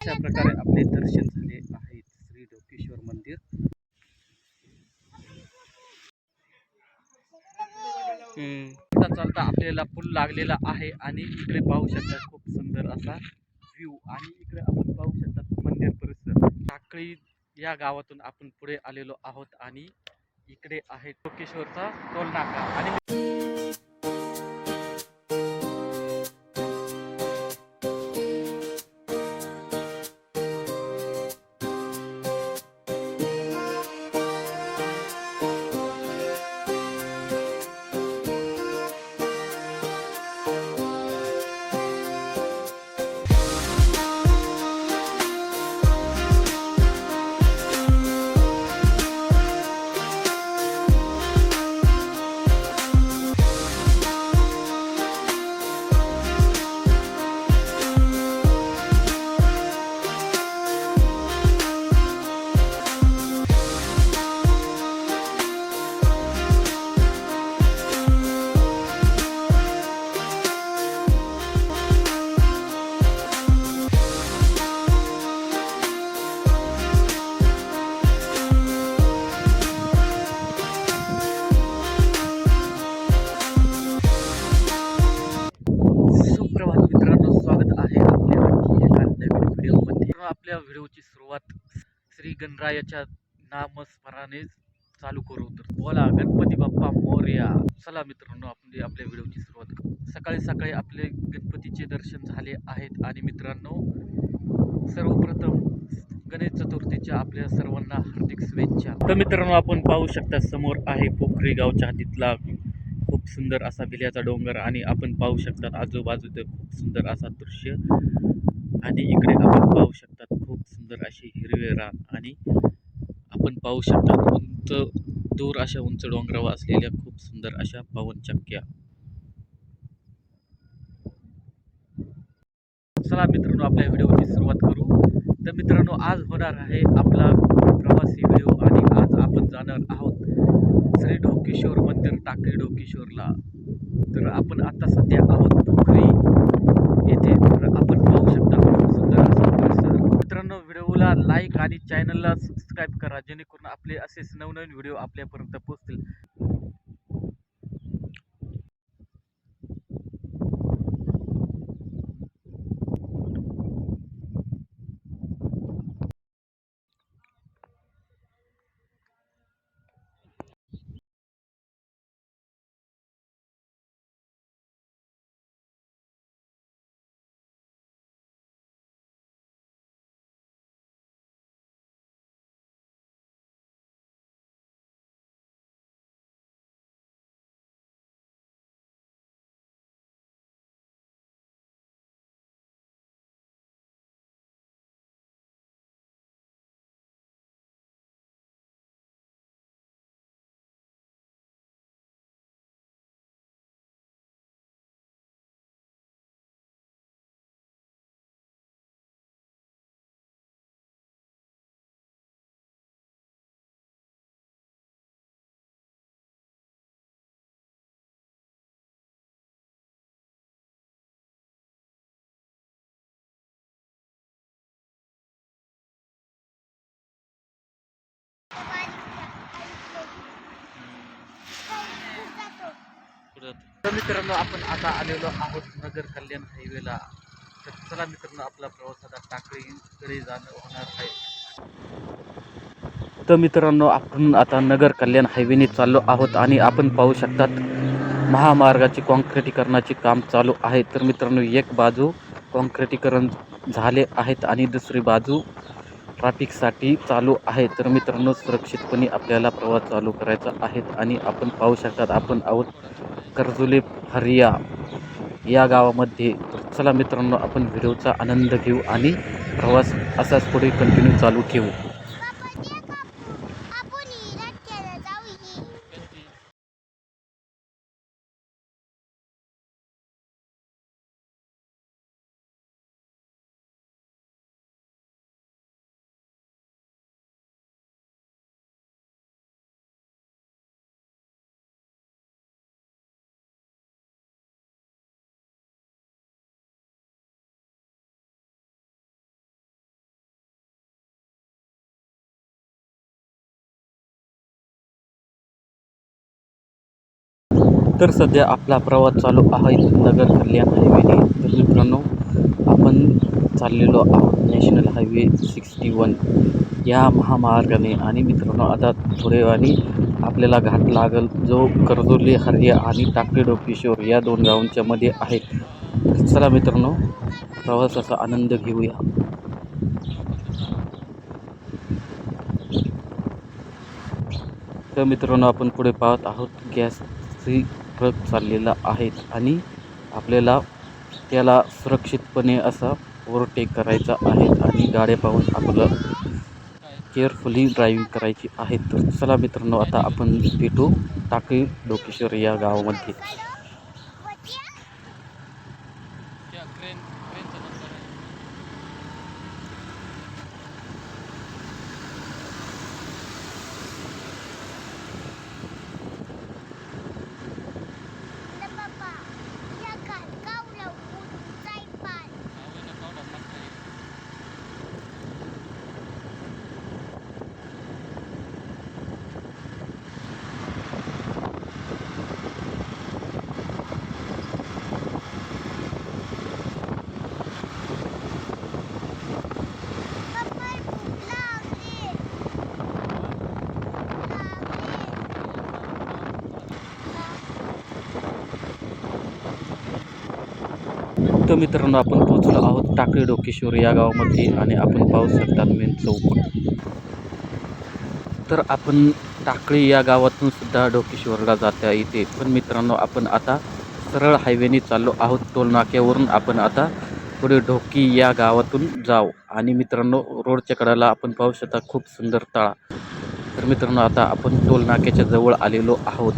अशा प्रकारे आपले दर्शन झाले आहेत श्री डोकेश्वर मंदिर. चालता चालता आपल्याला पूल लागलेला आहे आणि इकडे पाहू शकता खूप सुंदर असा व्ह्यू आणि इकडे आपण पाहू शकता मंदिर परिसर. टाकळी या गावातून आपण पुढे आलेलो आहोत आणि इकडे आहे टोकेश्वरचा टोल नाका आणि रायाच्या गणरायाच्या चालू करू तर बोला गणपती बाप्पा मोर्या. चला मित्रांनो आपण आपल्या व्हिडिओची सुरुवात करू. सकाळी सकाळी आपले गणपतीचे दर्शन झाले आहेत आणि मित्रांनो सर्वप्रथम गणेश चतुर्थीच्या आपल्या सर्वांना हार्दिक शुभेच्छा. तर मित्रांनो आपण पाहू शकता समोर आहे पोखरी गावच्या हद्दीतला खूप सुंदर असा भिल्याचा डोंगर आणि आपण पाहू शकतात आजूबाजूचं खूप सुंदर असा दृश्य. आणि इकडे आपण पाहू शकता सुंदर असे हिरवे रान आणि आपण पाहू शकता उंच दूर अशा उंच डोंगरावर असलेल्या खूप सुंदर अशा पवनचक्क्या. चला मित्रांनो आपल्या व्हिडिओची सुरुवात करू. तर मित्रांनो आज होणार आहे आपला प्रवासी व्हिडिओ आणि आज आपण जाणार आहोत श्री ढोकेश्वर मंदिर टाकळी ढोकेश्वरला. तर आपण आता सध्या आहोत पोखरी येथे तर आपण पाहू शकता खूप सुंदर असा परिसर मित्रांनो व्हिडिओला लाईक आणि चॅनलला सबस्क्राईब करा जेणेकरून आपले असेच नवनवीन व्हिडिओ आपल्यापर्यंत पोहोचतील. तर मित्रांनो आपण आता आलेलो आहोत नगर कल्याण हायवेला. तर चला मित्रांनो आपला प्रवास आता टाकळीकडे जाणं होणार आहे. तर मित्रांनो आपण आता नगर कल्याण हायवेने चाललो आहोत आणि आपण पाहू शकतात महामार्गाचे कॉन्क्रिटीकरणाचे काम चालू आहे. तर मित्रांनो एक बाजू कॉन्क्रिटीकरण झाले आहेत आणि दुसरी बाजू ट्रॅफिकसाठी चालू आहे. तर मित्रांनो सुरक्षितपणे आपल्याला प्रवास चालू करायचा आहे आणि आपण पाहू शकतात आपण आहोत कर्जुले हरिया या गावामध्ये. चला मित्रांनो आपण व्हिडिओचा आनंद घेऊ आणि प्रवास असाच पुढे कंटिन्यू चालू ठेवू. तर सध्या आपला प्रवास चालू आहे नगर कल्याण हायवेने तर मित्रांनो आपण चाललेलो आहोत नॅशनल हायवे सिक्स्टी वन या महामार्गाने. आणि मित्रांनो आता थोड्या आपल्याला घाट लागल जो कर्जोली हरिया आणि टाकळी डोकेश्वर या दोन गावांच्या मध्ये आहे. तर चला मित्रांनो प्रवासाचा आनंद घेऊया. तर मित्रांनो आपण पुढे पाहत आहोत गॅसची ट्रक चाललेला आहेत आणि आपल्याला त्याला सुरक्षितपणे असा ओव्हरटेक करायचा आहे आणि गाड्या पाहून आपलं केअरफुली ड्रायविंग करायची आहे. तर चला मित्रांनो आता आपण भेटू टाकळी डोकेश्वर या गावामध्ये. तर मित्रांनो आपण पोहोचलो आहोत टाकळी डोकेश्वर या गावामध्ये आणि आपण पाहू शकता मेन चौक. तर आपण टाकळी या गावातून सुद्धा डोकेश्वरला जाता येते. पण मित्रांनो आपण आता सरळ हायवेने चाललो आहोत. टोलनाक्यावरून आपण आता पुढे ढोकी या गावातून जाऊ. आणि मित्रांनो रोडच्या कडाला आपण पाहू शकता खूप सुंदर तळा. तर मित्रांनो आता आपण टोलनाक्याच्या जवळ आलेलो आहोत.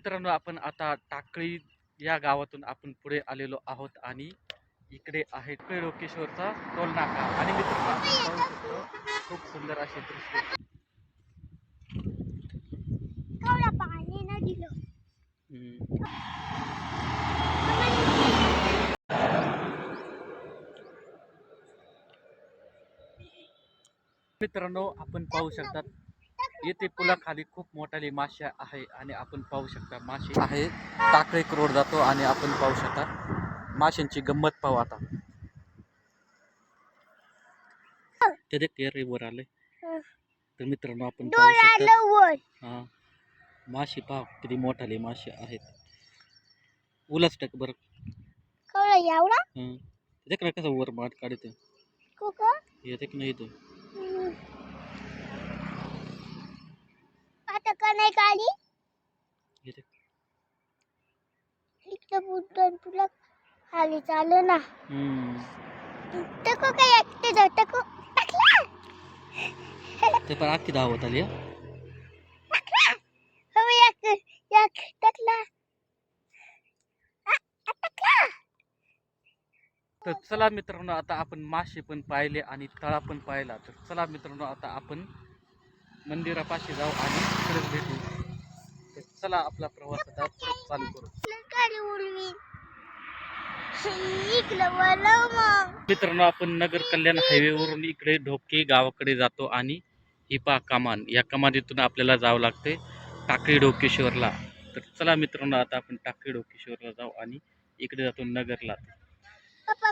मित्रांनो आपण आता टाकळी या गावातून आपण पुढे आलेलो आहोत आणि इकडे आहे लोकेश्वरचा टोल नाका आणि मित्रांनो आपण पाहू शकतो खूप सुंदर असे दृश्य मित्रांनो आपण पाहू शकतात येथे पुलाखाली खूप मोठाले मासे आहे आणि आपण पाहू शकता मासे आहे. टाकळे रोड जातो आणि आपण पाहू शकता. माशांची गंमत पाहू आता. ते देख वर आले तर मित्रांनो आपण पाहू शकता. हा. मासे पहा किती मोठाले मासे आहेत. उलाच टाक बरं. देख ना कसं वर माठ काढते? येते की नाही इथं. Teko kayak kita dah teko. Taklah. ते पण अख्खी धावत आली हं. Taklah. Kau yak yak taklah. Ah, ah, taklah. तर चला मित्रांनो आता आपण मासे पण पाहिले आणि तळा पण पाहिला तर चला मित्रांनो आता आपण मंदिरापाशी जाऊ आणि तिकडेच भेटू. तर चला आपला प्रवास आता परत चालू करू. मित्रांनो आपण नगर कल्याण हायवेवरून इकडे ढोके गावाकडे जातो आणि हिपा कमान. या कमानीतून आपल्याला जावं लागते टाकळी डोकेश्वरला तर चला मित्रांनो आता आपण टाकळी डोकेश्वरला जाऊ आणि इकडे जातो नगरला.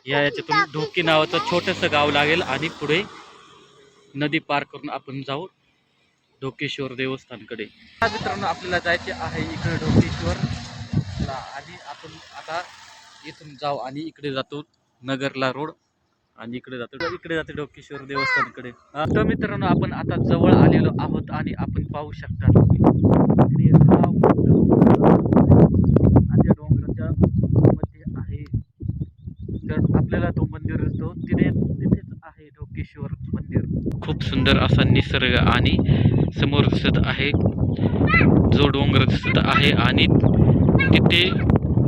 या याच्यातून ढोकी नावाचं छोटंसं गाव लागेल आणि पुढे नदी पार करून आपण जाऊ. ढोकेश्वर देवस्थानकडे. हा मित्रांनो आपल्याला जायचे आहे इकडे ढोकेश्वर. ला आणि आपण आता इथून जाऊ आणि इकडे जातो नगरला रोड. आणि इकडे जातो इकडे जातो डोकेश्वर देवस्थानकडे. तर मित्रांनो आपण आता जवळ आलेलो आहोत आणि आपण पाहू शकता इकडे आणि त्या डोंगराच्या मध्ये आहे. तर आपल्याला तो मंदिर दिसतो. तिथे तिथेच आहे ढोकेश्वर मंदिर. खूप सुंदर असा निसर्ग आणि समोर दिसत आहे जो डोंगर दिसत आहे आणि तिथे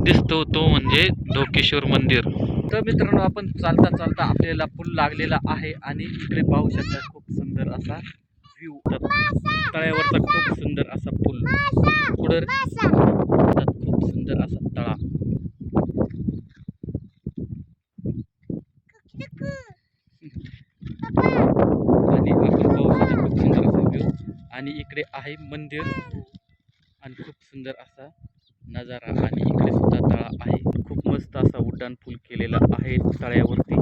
दिसतो तो म्हणजे धोकेश्वर मंदिर तर मित्रांनो आपण चालता चालता आपल्याला पूल लागलेला आहे आणि इकडे पाहू शकता खूप सुंदर असा व्ह्यू तळ्यावरचा खूप सुंदर असा पूल पुढे खूप सुंदर असा तळा आणि इकडे आहे मंदिर. आणि खूप सुंदर असा नजारा. आणि इकडे सुद्धा तळा आहे. खूप मस्त असा उड्डाण पूल केलेला आहे तळ्यावरती.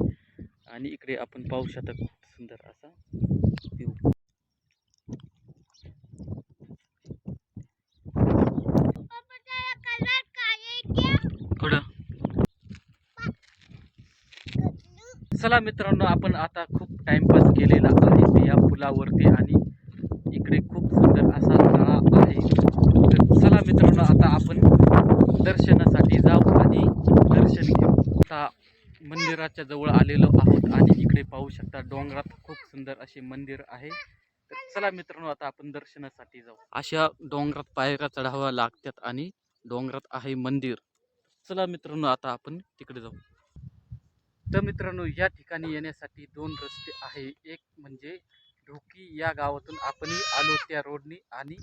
आणि इकडे आपण पाहू शकता खूप सुंदर असा व्ह्यू चला मित्रांनो आपण आता खूप टाइमपास केलेला आहे या पुलावरती. आणि इकडे खूप सुंदर असा तळा आहे. तर चला मित्रांनो आता आपण दर्शनासाठी जाऊ आणि दर्शन घेऊ. आता मंदिराच्या जवळ आलेलो आहोत आणि इकडे पाहू शकता डोंगरात खूप सुंदर असे मंदिर आहे. तर चला मित्रांनो आता आपण दर्शनासाठी जाऊ. अशा डोंगरात पायऱ्या चढाव्या लागतात आणि डोंगरात आहे मंदिर. चला मित्रांनो आता आपण तिकडे जाऊ. तर मित्रांनो या ठिकाणी येण्यासाठी दोन रस्ते आहे. एक म्हणजे ढोकी या गावातून आपण आलो त्या रोडनी आणि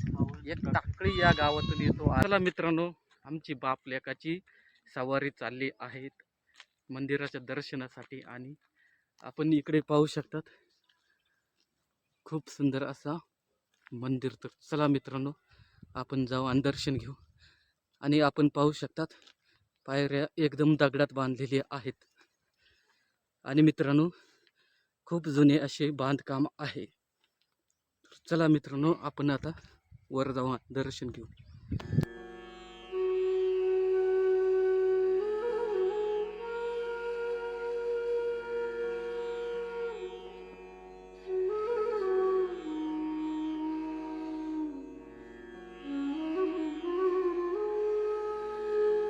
एक टाकळी या गावातून येतो चला मित्रांनो आमची बाप लेकाची सवारी चालली आहेत मंदिराच्या दर्शनासाठी आणि आपण इकडे पाहू शकतात. खूप सुंदर असा मंदिर तर चला मित्रांनो आपण जाऊ आणि दर्शन घेऊ. आणि आपण पाहू शकतात पायऱ्या एकदम दगडात बांधलेल्या आहेत. आणि मित्रांनो खूप जुने असे बांधकाम आहे. चला मित्रांनो आपण आता वर जाऊ दर्शन घेऊ.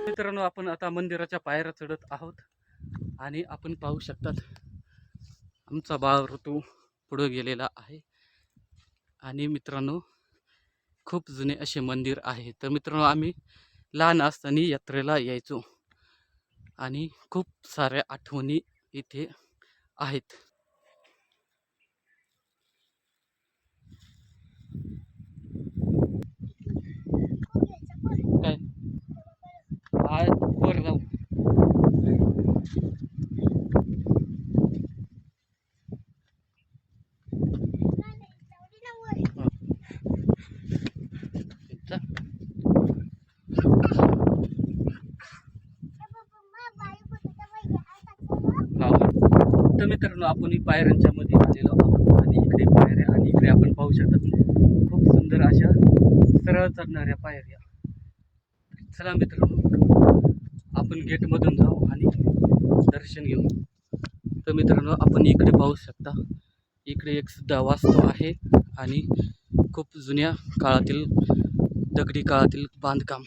मित्रांनो आपण आता मंदिराच्या पायऱ्या चढत आहोत आणि आपण पाहू शकतात आमचा बाळ ऋतू पुढं गेलेला आहे. आणि मित्रांनो खूप जुने असे मंदिर आहे. तर मित्रांनो आम्ही लहान असताना यात्रेला यायचो. आणि खूप साऱ्या आठवणी इथे आहेत काय आज वर जाऊ चा- हा. तर मित्रांनो पायऱ्यांच्या मध्ये आलेलो आहोत आणि इकडे पायऱ्या आणि इकडे आपण पाहू शकतात खूप सुंदर अशा सरळ चढणाऱ्या पायऱ्या. चला मित्रांनो आपण गेटमधून जाऊ आणि दर्शन घेऊ. तर मित्रांनो आपण इकडे पाहू शकता इकडे एक सुद्धा वास्तव आहे आणि खूप जुन्या काळातील दगडी काळातील बांधकाम.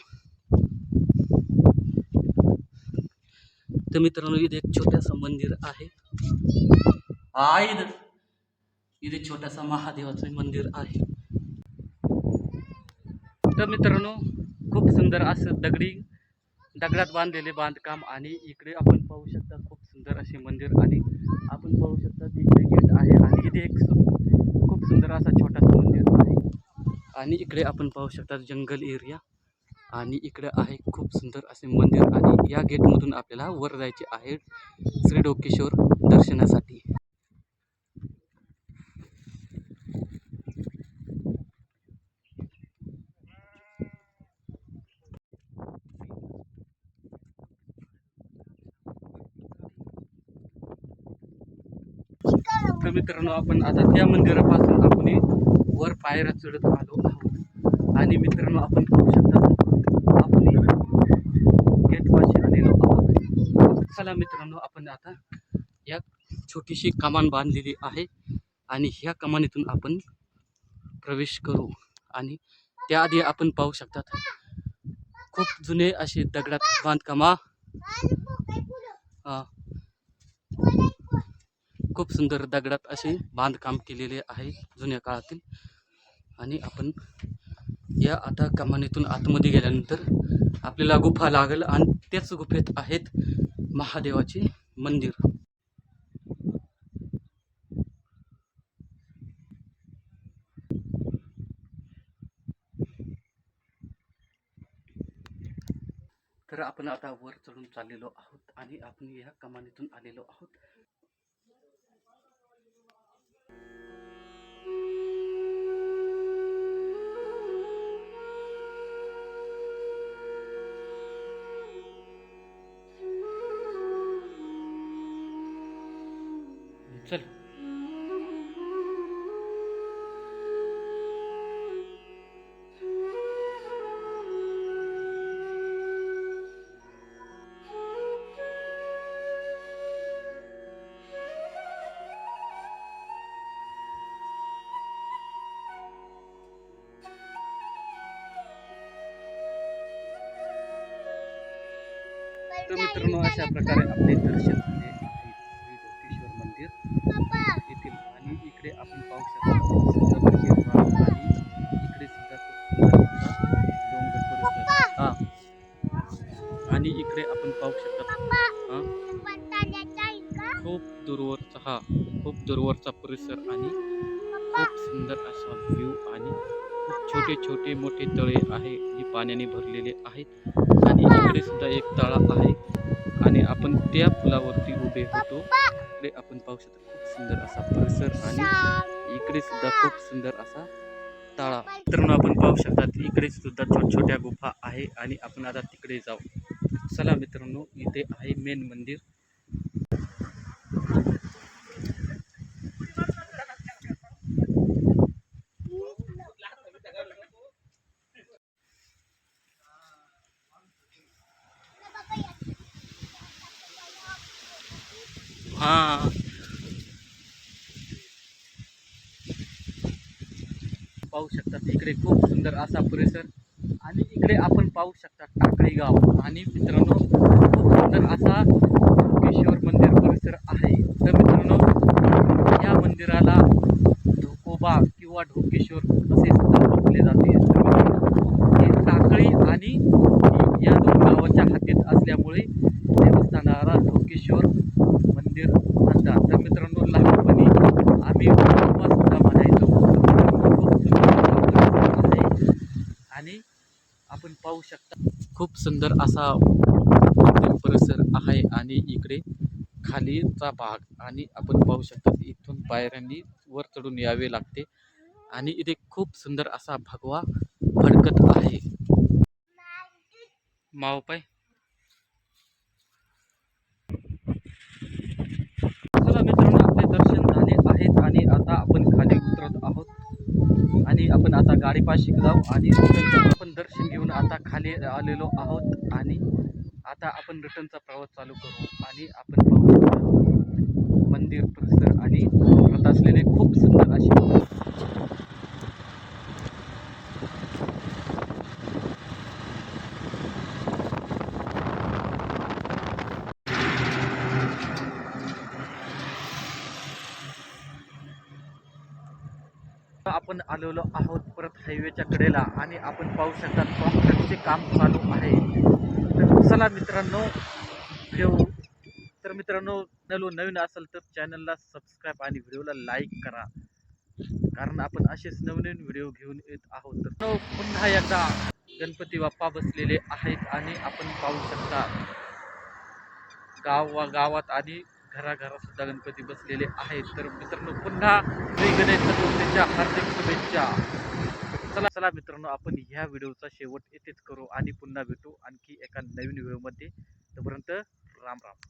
तर मित्रांनो इथे एक छोटंसं मंदिर आहे. आ इथे. छोटासा महादेवाचं मंदिर आहे. तर मित्रांनो खूप सुंदर असं दगडी दगडात बांधलेले बांधकाम आणि इकडे आपण पाहू शकता खूप सुंदर असे मंदिर आणि आपण पाहू शकता इकडे गेट आहे आणि इथे एक सु- खूप सुंदर असा छोटासा मंदिर आहे. आणि इकडे आपण पाहू शकता जंगल एरिया. आणि इकडं आहे खूप सुंदर असे मंदिर आणि या गेटमधून आपल्याला वर जायचे आहे श्री डोकेश्वर दर्शनासाठी. तर मित्रांनो आपण आता त्या मंदिरापासून आपण वर पायऱ्या चढत आलो आहोत. आणि मित्रांनो आपण पाहू शकता आपण गेटपाशी आलेलो आहोत चला मित्रांनो आपण आता या छोटीशी कमान बांधलेली आहे आणि ह्या कमानीतून आपण प्रवेश करू. आणि त्याआधी आपण पाहू शकतात खूप जुने असे दगडात बांधकामा. खूप सुंदर दगडात असे बांधकाम केलेले आहे जुन्या काळातील. आणि आपण या आता कमानीतून आतमध्ये गेल्यानंतर आपल्याला गुफा लागेल आणि त्याच गुफेत आहेत महादेवाचे मंदिर. तर आपण आता वर चढून चाललेलो आहोत आणि आपण या कमानीतून आलेलो आहोत. तर मित्रांनो अशा प्रकारे आपले दर्शन झाले. श्री मंदिर. येथील आणि इकडे आपण पाहू शकता आणि इकडे सुद्धा डोंगर परिसर हा आणि इकडे आपण पाहू शकता. हा? खूप दूरवरचा हा खूप दूरवरचा परिसर आणि खूप सुंदर असा व्ह्यू आणि खूप छोटे छोटे मोठे तळे आहे जे पाण्याने भरलेले आहेत. आणि इकडे सुद्धा एक तळा आहे. आणि आपण त्या पुलावरती उभे होतो. इकडे आपण पाहू शकतो खूप सुंदर असा परिसर आणि इकडे सुद्धा खूप सुंदर असा तळा. मित्रांनो आपण पाहू शकतात इकडे सुद्धा छोट छोट्या गुफा आहे. आणि आपण आता तिकडे जाऊ. चला मित्रांनो इथे आहे मेन मंदिर. हा. पाहू शकतात इकडे खूप सुंदर असा परिसर. आणि इकडे आपण पाहू शकता टाकळी गाव. आणि मित्रांनो खूप सुंदर असा ढोकेश्वर मंदिर परिसर आहे. तर मित्रांनो या मंदिराला धोकोबा किंवा ढोकेश्वर असे सुद्धा ओळखले जाते. हे टाकळी आणि या दोन गावाच्या हातीत असल्यामुळे देवस्थानाला ढोकेश्वर मंदिर म्हणतात तर मित्रांनो लहानपणी आम्ही सुद्धा म्हणायचो आणि आपण पाहू शकता खूप सुंदर असा परिसर आहे आणि इकडे खालीचा भाग आणि आपण पाहू शकता इथून पायऱ्यांनी वर चढून यावे लागते आणि इथे खूप सुंदर असा भगवा फडकत आहे. मावपाय चला मित्रांनो आपले दर्शन झाले आहेत आणि आता आपण खाली उतरत आहोत. आणि आपण आता गाडीपाशी जाऊ आणि रिटर्नचं आपण दर्शन घेऊन आता खाली आलेलो आहोत. आणि आता आपण रिटर्नचा प्रवास चालू करू. आणि आपण पाहू मंदिर परिसर आणि असलेले खूप सुंदर असे आपण आलेलो आहोत परत हायवेच्या कडेला आणि आपण पाहू शकता कॉन्क्रीटचे काम चालू आहे. तर चला मित्रांनो व्हिडिओ तर मित्रांनो नलो नवीन असेल तर चॅनलला सबस्क्राईब आणि व्हिडिओला लाईक करा. कारण आपण असेच नवनवीन व्हिडिओ घेऊन येत आहोत. तर पुन्हा एकदा गणपती बाप्पा बसलेले आहेत आणि आपण पाहू शकता गाव गावात आणि घराघरात सुद्धा गणपती बसलेले आहेत. तर मित्रांनो पुन्हा श्री गणेश चतुर्थीच्या हार्दिक शुभेच्छा. चला चला मित्रांनो आपण ह्या व्हिडिओचा शेवट येथेच करू आणि पुन्हा भेटू आणखी एका नवीन व्हिडिओमध्ये. तोपर्यंत राम राम.